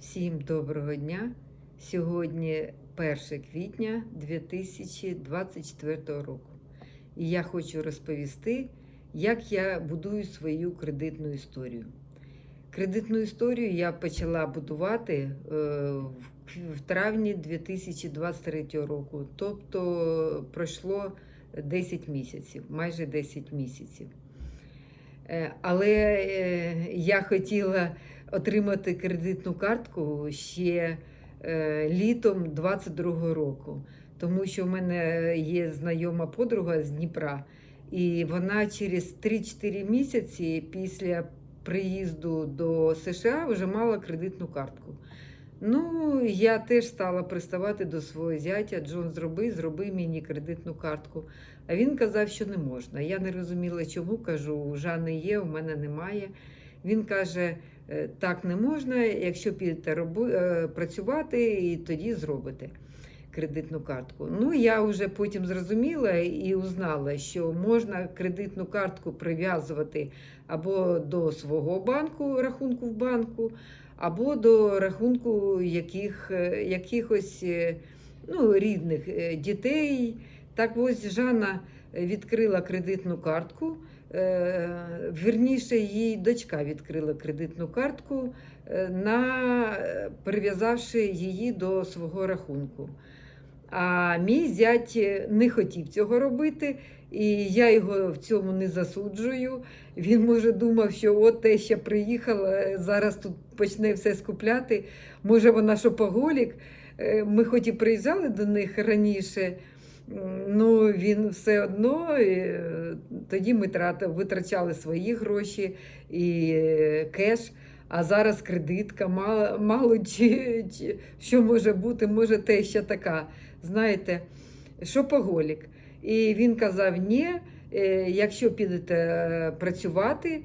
Всім доброго дня. Сьогодні 1 квітня 2024 року. І я хочу розповісти, як я будую свою кредитну історію. Кредитну історію я почала будувати е, в- травні 2023 року. Тобто пройшло 10 місяців, майже 10 місяців. Е, Але е, я хотіла отримати кредитну картку ще е, літом 22-го року, тому що в мене є знайома подруга з Дніпра, і вона через 3-4 місяці після приїзду до США вже мала кредитну картку. Ну, я теж стала приставати до свого зятя. Джон, зроби, зроби мені кредитну картку. А він казав, що не можна. Я не розуміла, чому кажу, у Жани є, у мене немає. Він каже: «Е, так не можна, якщо підете роби, е, працювати, і тоді зробите кредитну картку. Ну, я вже потім зрозуміла і узнала, що можна кредитну картку прив'язувати або до свого банку, рахунку в банку, або до рахунку яких, е, якихось е, ну, рідних е, дітей. Так ось Жанна відкрила кредитну картку. Е, Вірніше, її дочка відкрила кредитну картку, е, на, е, прив'язавши її до свого рахунку. А мій зять не хотів цього робити, і я його в цьому не засуджую. Він може думав, що от те, що приїхала, зараз тут почне все скупляти. Може, вона шопоголік. Е, Ми хоч і приїжджали до них раніше, ну він все одно е, тоді ми витрачали свої гроші і е, кеш. А зараз кредитка, мало, мало чи, чи що може бути, може те ще така, знаєте, шопоголік. І він казав: ні, е, якщо підете працювати,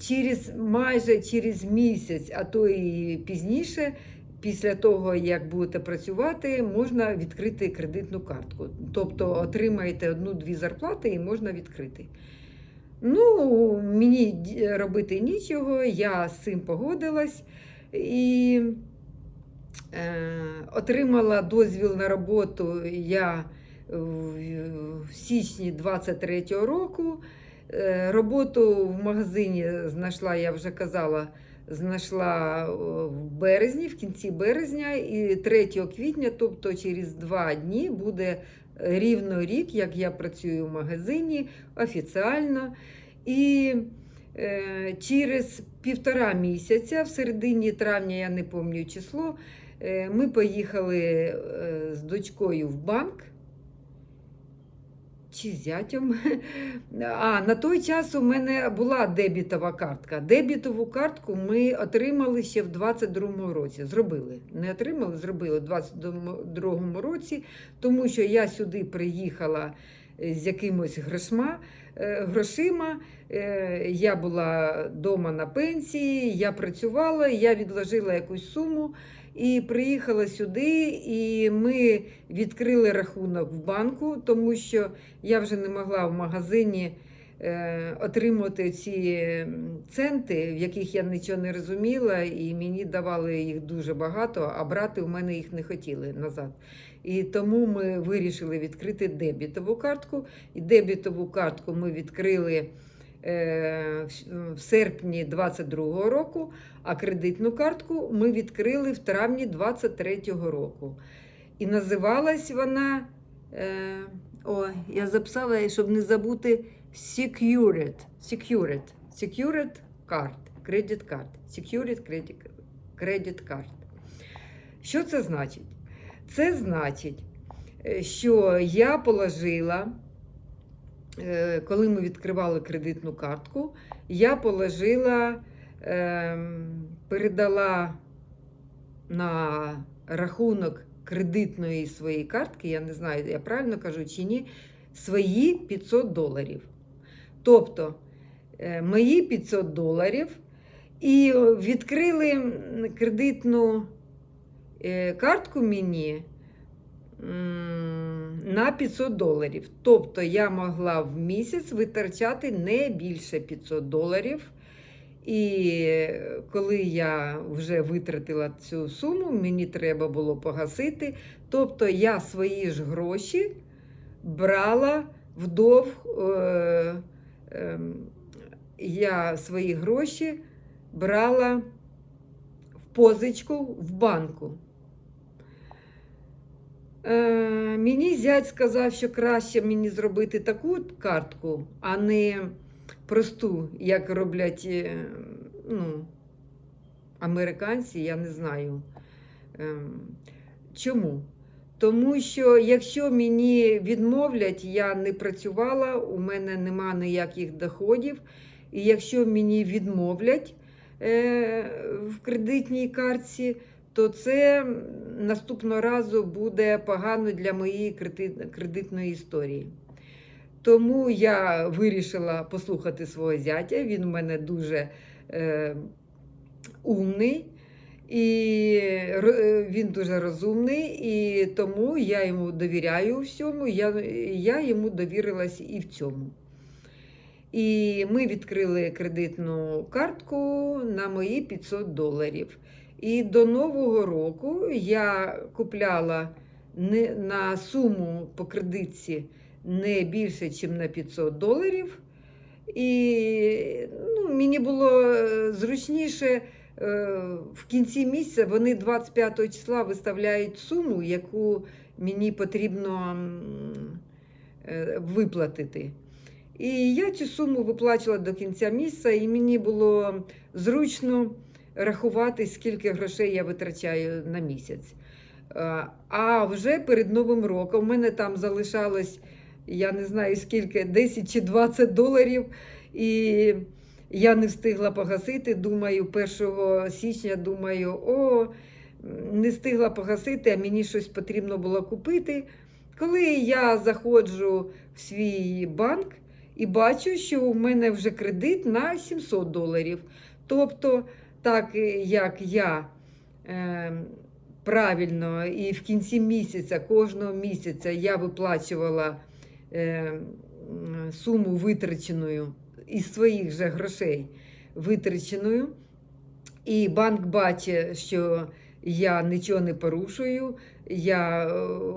через майже через місяць, а то і пізніше, після того, як будете працювати, можна відкрити кредитну картку. Тобто отримаєте одну-дві зарплати і можна відкрити. Ну, мені робити нічого, я з цим погодилась і е, отримала дозвіл на роботу я в, січні 23-го року. Е, роботу в магазині знайшла, я вже казала, знайшла в березні, в кінці березня, і 3 квітня, тобто через два дні, буде рівно рік, як я працюю в магазині офіціально. І е, через півтора місяця, в середині травня, я не пам'ятаю число, е, ми поїхали е, з дочкою в банк. Чи зятям. А на той час у мене була дебітова картка. Дебітову картку ми отримали ще в 22-му році. Зробили. Не отримали, зробили в 22-му році, тому що я сюди приїхала з якимось грошма, е, грошима. Е, Я була вдома на пенсії, я працювала, я відложила якусь суму. І приїхала сюди, і ми відкрили рахунок в банку, тому що я вже не могла в магазині е, отримати ці центи, в яких я нічого не розуміла, і мені давали їх дуже багато, а брати у мене їх не хотіли назад. І тому ми вирішили відкрити дебітову картку. І дебітову картку ми відкрили е, в- серпні 22-го року, а кредитну картку ми відкрили в травні 23-го року. І називалась вона. Е, о, я записала, щоб не забути Secured. Secured. Secured card. Credit card. Secured credit, credit card. Що це значить? Це значить, е, що я положила, е, коли ми відкривали кредитну картку, я положила, ем, передала на рахунок кредитної своєї картки, я не знаю, я правильно кажу чи ні, свої 500 доларів. Тобто е, мої 500 доларів і е, відкрили кредитну е, картку мені на 500 доларів. Тобто я могла в місяць витрачати не більше 500 доларів. І коли я вже витратила цю суму, мені треба було погасити. Тобто я свої ж гроші брала вдов. Е, я свої гроші брала в позичку в банку. Е, мені зять сказав, що краще мені зробити таку картку, а не просту, як роблять е, ну, американці, я не знаю. Ем, Чому? Тому що якщо мені відмовлять, я не працювала, у мене нема ніяких доходів. І якщо мені відмовлять е, в кредитній картці, то це наступного разу буде погано для моєї кредитної історії. Тому я вирішила послухати свого зятя. Він у мене дуже е, умний. І е, він дуже розумний, і тому я йому довіряю всьому. Я, я йому довірилась і в цьому. І ми відкрили кредитну картку на мої 500 доларів. І до Нового року я купляла не, на суму по кредитці не більше, ніж на 500 доларів. І ну, мені було е, зручніше е, в кінці місяця вони 25 числа виставляють суму, яку мені потрібно е, виплатити. І я цю суму виплачувала до кінця місяця, і мені було зручно рахувати, скільки грошей я витрачаю на місяць. Е, А вже перед Новим роком в мене там залишалось, я не знаю скільки, 10 чи 20 доларів. І я не встигла погасити. Думаю, 1 січня думаю, о, не встигла погасити, а мені щось потрібно було купити. Коли я заходжу в свій банк і бачу, що у мене вже кредит на 700 доларів. Тобто, так як я е, правильно і в кінці місяця, кожного місяця я виплачувала е, суму витраченою із своїх же грошей витраченою, і банк бачить, що я нічого не порушую, я е,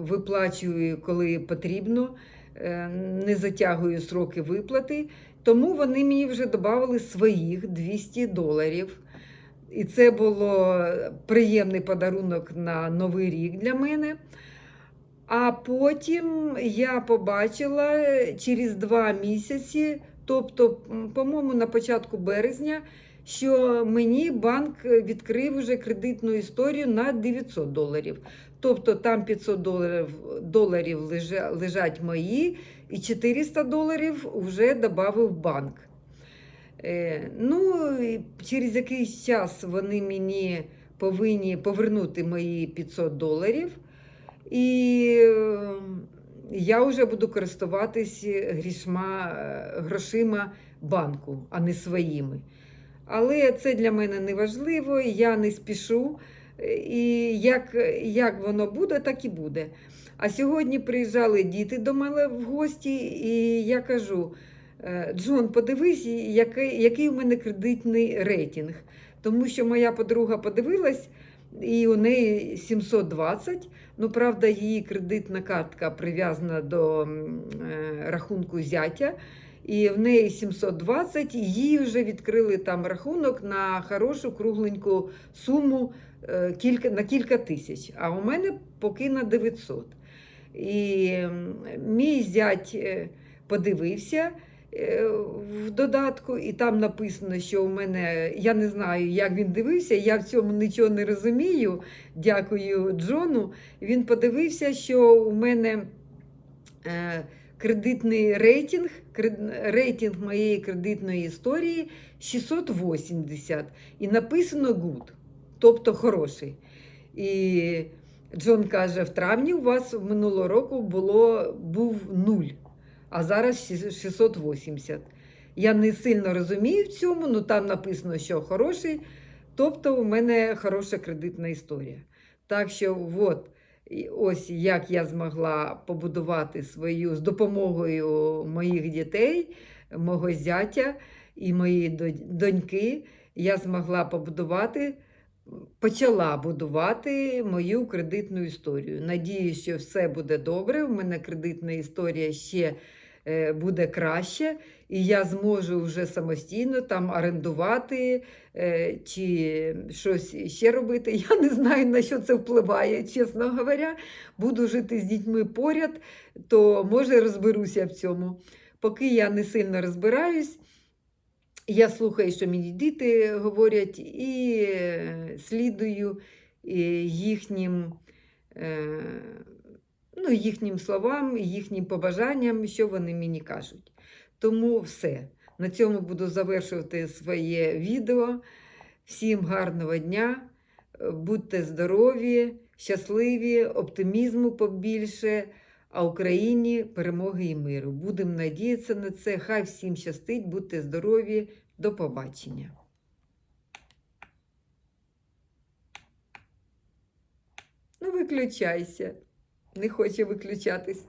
виплачую, коли потрібно, е, не затягую сроки виплати. Тому вони мені вже додали своїх 200 доларів. І це було приємний подарунок на Новий рік для мене. А потім я побачила через два місяці, тобто, по-моєму, на початку березня, що мені банк відкрив уже кредитну історію на 900 доларів. Тобто там 500 доларів, доларів лежать мої, і 400 доларів вже додав банк. Е, ну, через якийсь час вони мені повинні повернути мої 500 доларів. І е, я вже буду користуватись грішма, е, грошима банку, а не своїми. Але це для мене не важливо, я не спішу. Е, І як, як воно буде, так і буде. А сьогодні приїжджали діти до мене в гості, і я кажу: «Е, Джон, подивись, який, який у мене кредитний рейтинг. Тому що моя подруга подивилась, і у неї 720. Ну, правда, її кредитна картка прив'язана до е, рахунку зятя. І в неї 720, і їй вже відкрили там рахунок на хорошу кругленьку суму е, кілька, на кілька тисяч. А у мене поки на 900. І мій зять е, подивився в додатку, і там написано, що у мене, я не знаю, як він дивився, я в цьому нічого не розумію. Дякую Джону. Він подивився, що у мене е, кредитний рейтинг, рейтинг моєї кредитної історії 680. І написано good, тобто хороший. І Джон каже: в травні у вас минулого року було, був нуль, а зараз 680. Я не сильно розумію в цьому, але там написано, що хороший. Тобто, у мене хороша кредитна історія. Так що, от, ось як я змогла побудувати свою з допомогою моїх дітей, мого зятя і моєї доньки. я змогла побудувати, почала будувати мою кредитну історію. Надіюсь, що все буде добре. У мене кредитна історія ще буде краще, і я зможу вже самостійно там орендувати е, чи щось ще робити. Я не знаю, на що це впливає, чесно говоря. Буду жити з дітьми поряд, то може розберуся в цьому. Поки я не сильно розбираюсь, я слухаю, що мені діти говорять, і е, слідую е, їхнім, е, ну, їхнім словам, їхнім побажанням, що вони мені кажуть. Тому все. На цьому буду завершувати своє відео. Всім гарного дня, будьте здорові, щасливі, оптимізму побільше, а Україні перемоги і миру. Будемо надіятися на це. Хай всім щастить, будьте здорові, до побачення. Ну, виключайся. Не хоче виключатись.